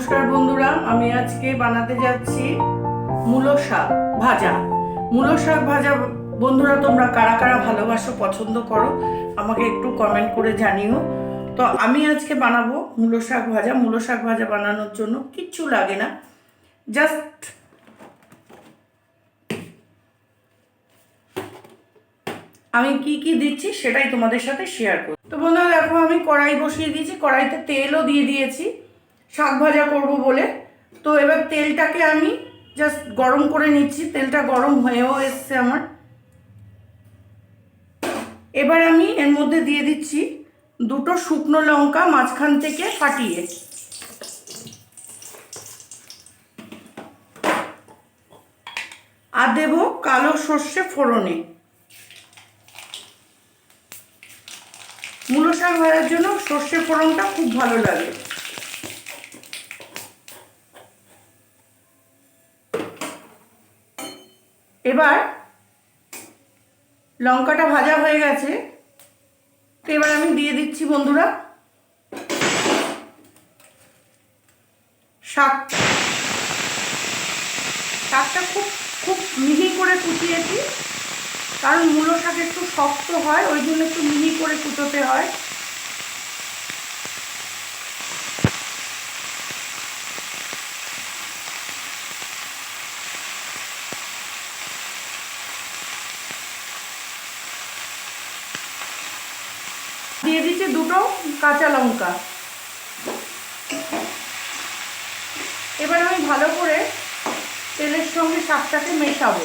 নমস্কার বন্ধুরা, আমি আজকে বানাতে যাচ্ছি মূলো শাক ভাজা। মূলো শাক ভাজা, বন্ধুরা, তোমরা কারা কারা ভালোবাসো, পছন্দ করো, আমাকে একটু কমেন্ট করে জানিও। তো আমি আজকে বানাবো মূলো শাক ভাজা। মূলো শাক ভাজা বানানোর জন্য কিচ্ছু লাগে না। জাস্ট আমি কি কি দিচ্ছি সেটাই তোমাদের সাথে শেয়ার করি তো বন্ধুরা, দেখো আমি কড়াই বসিয়ে দিয়েছি। কড়াইতে তেলও দিয়ে দিয়েছি। শাক ভাজা করব বলে। তো এবার তেলটাকে আমি জাস্ট গরম করে নিচ্ছি। তেলটা গরম হয়েও এসছে আমার। এবার আমি এর মধ্যে দিয়ে দিচ্ছি দুটো শুকনো লঙ্কা মাঝখান থেকে ফাটিয়ে। আর দেব কালো সর্ষে ফোড়নে। মূলো শাক ভাজার জন্য সর্ষে ফোড়নটা খুব ভালো লাগে। এবার লঙ্কাটা ভাজা হয়ে গেছে, তো এবার আমি দিয়ে দিচ্ছি বন্ধুরা শাক। শাকটা খুব খুব মিহি করে কুচিয়েছি, কারণ মূলো শাক একটু শক্ত হয়, ওই জন্য একটু মিহি করে কুচোতে হয়। দিয়ে দিচ্ছি দুটো কাঁচা লঙ্কা। এবার আমি ভালো করে তেলের সঙ্গে শাকটাকে মেশাবো।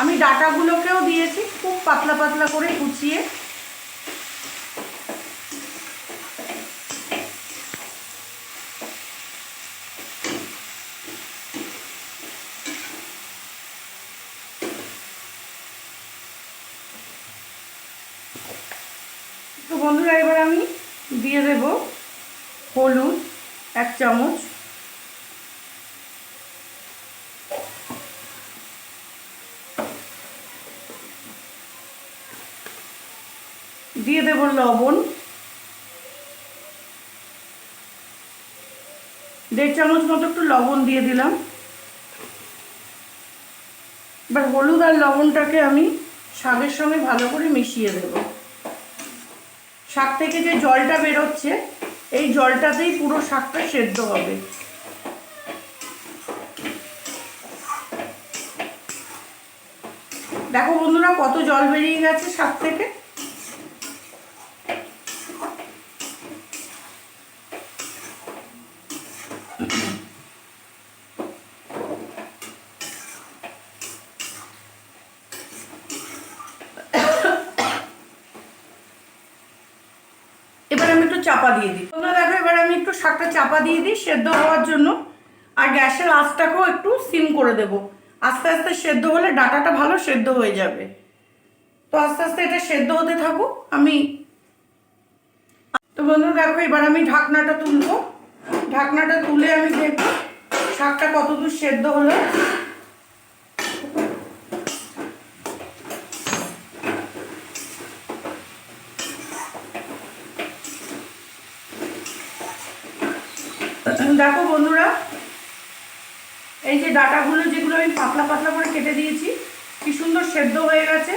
আমি ডাটাগুলোকেও দিয়েছি খুব পাতলা পাতলা করে কুচিয়ে। বন্ধুরা, এবার আমি দিয়ে দেব হলুদ এক চামচ। দিয়ে দেব লবণ। দেড় চামচ মতো একটু লবণ দিয়ে দিলাম। এবার হলুদ আর লবণটাকে আমি শাকের সঙ্গে ভালো করে মিশিয়ে দেব। শাক থেকে যে জলটা বেরোচ্ছে, এই জলটাতেই পুরো শাকটা সেদ্ধ হবে। দেখো বন্ধুরা, কত জল বেরিয়ে গেছে শাক থেকে। চাপা দিয়ে দিই। তোমরা দেখো, এবার আমি একটু শাকটা চাপা দিয়ে দিই সেদ্ধ হওয়ার জন্য। আর গ্যাসের আঁচটাকেও একটু সিম করে দেব। আস্তে আস্তে সেদ্ধ হলে ডাটাটা ভালো সেদ্ধ হয়ে যাবে। তো আস্তে আস্তে এটা সেদ্ধ হতে থাকুক, আমি তো বন্ধুরা দেখো, এবার আমি ঢাকনাটা তুলবো। ঢাকনাটা তুলে আমি দেখব শাকটা কতদূর সেদ্ধ হলো। দেখো বন্ধুরা, এই যে ডাটাগুলো যেগুলো আমি পাতলা পাতলা করে কেটে দিয়েছি, কি সুন্দর সেদ্ধ হয়ে গেছে।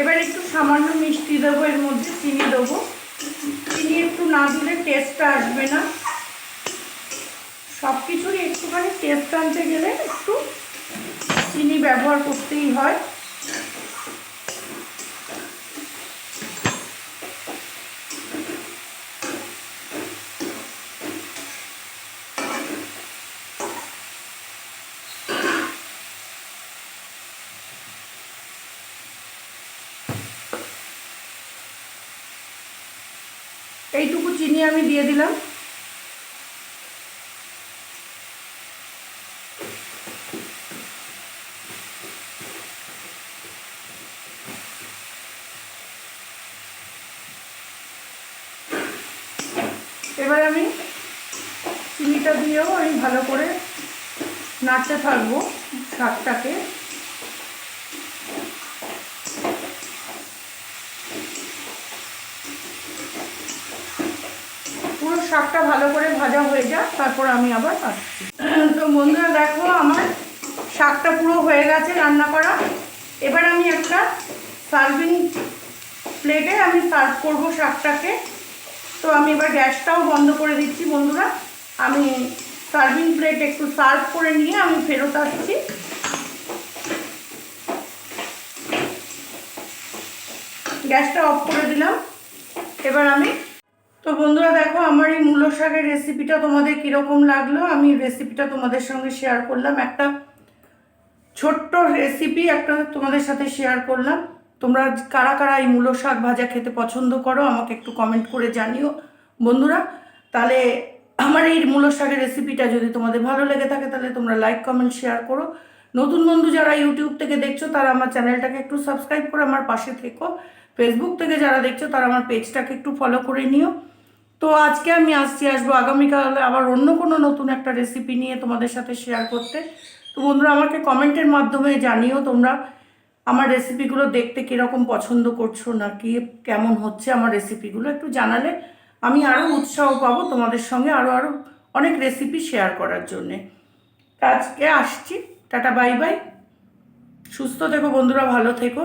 এবার একটু সামান্য মিষ্টি দেবো, এর মধ্যে চিনি দেবো। চিনি একটু না দিলে টেস্টটা আসবে না। সব কিছুরই একটুখানি টেস্ট আনতে গেলে একটু চিনি ব্যবহার করতেই হয়। এইটুকু চিনি আমি দিয়ে দিলাম। এবার আমি চিনিটা দিয়েও আমি ভালো করে নাড়তে থাকব শাকটাকে। পুরো শাকটা ভালো করে ভাজা হয়ে যাক, তারপর আমি আবার আসছি। তো বন্ধুরা, দেখো আমার শাকটা পুরো হয়ে গেছে রান্না করা। এবার আমি একটা সার্ভিং প্লেটে আমি সার্ভ করব শাকটাকে। তো আমি এবার গ্যাসটাও বন্ধ করে দিচ্ছি, বন্ধুরা। আমি সার্ভিং প্লেট একটু সার্ভ করে নিয়ে আমি ফেরত আসছি। গ্যাসটা অফ করে দিলাম। এবার আমি, তো বন্ধুরা দেখো, আমার এই মূলো শাকের রেসিপিটা তোমাদের কীরকম লাগল? আমি রেসিপিটা তোমাদের সঙ্গে শেয়ার করলাম। একটা ছোট্ট রেসিপি একটা তোমাদের সাথে শেয়ার করলাম। তোমরা কারা কারা এই মূলো শাক ভাজা খেতে পছন্দ করো, আমাকে একটু কমেন্ট করে জানিও। বন্ধুরা, তাহলে আমার এই মূলো শাকের রেসিপিটা যদি তোমাদের ভালো লেগে থাকে, তাহলে তোমরা লাইক কমেন্ট শেয়ার করো। নতুন বন্ধু যারা ইউটিউব থেকে দেখছ, তারা আমার চ্যানেলটাকে একটু সাবস্ক্রাইব করে আমার পাশে থেকো। ফেসবুক থেকে যারা দেখছ, তারা আমার পেজটাকে একটু ফলো করে নিও। তো আজকে আমি আসছি, আসব আগামীকাল আবার অন্য কোনো নতুন একটা রেসিপি নিয়ে তোমাদের সাথে শেয়ার করতে। তো বন্ধুরা, আমাকে কমেন্টের মাধ্যমে জানিও তোমরা। আমার রেসিপিগুলো দেখতে কীরকম পছন্দ করছ, না কি, কেমন হচ্ছে আমার রেসিপিগুলো একটু জানালে আমি আরও উৎসাহ পাবো তোমাদের সঙ্গে আরও আরও অনেক রেসিপি শেয়ার করার জন্যে। আজকে আসছি, টাটা বাই বাই সুস্থ থেকো বন্ধুরা, ভালো থেকো।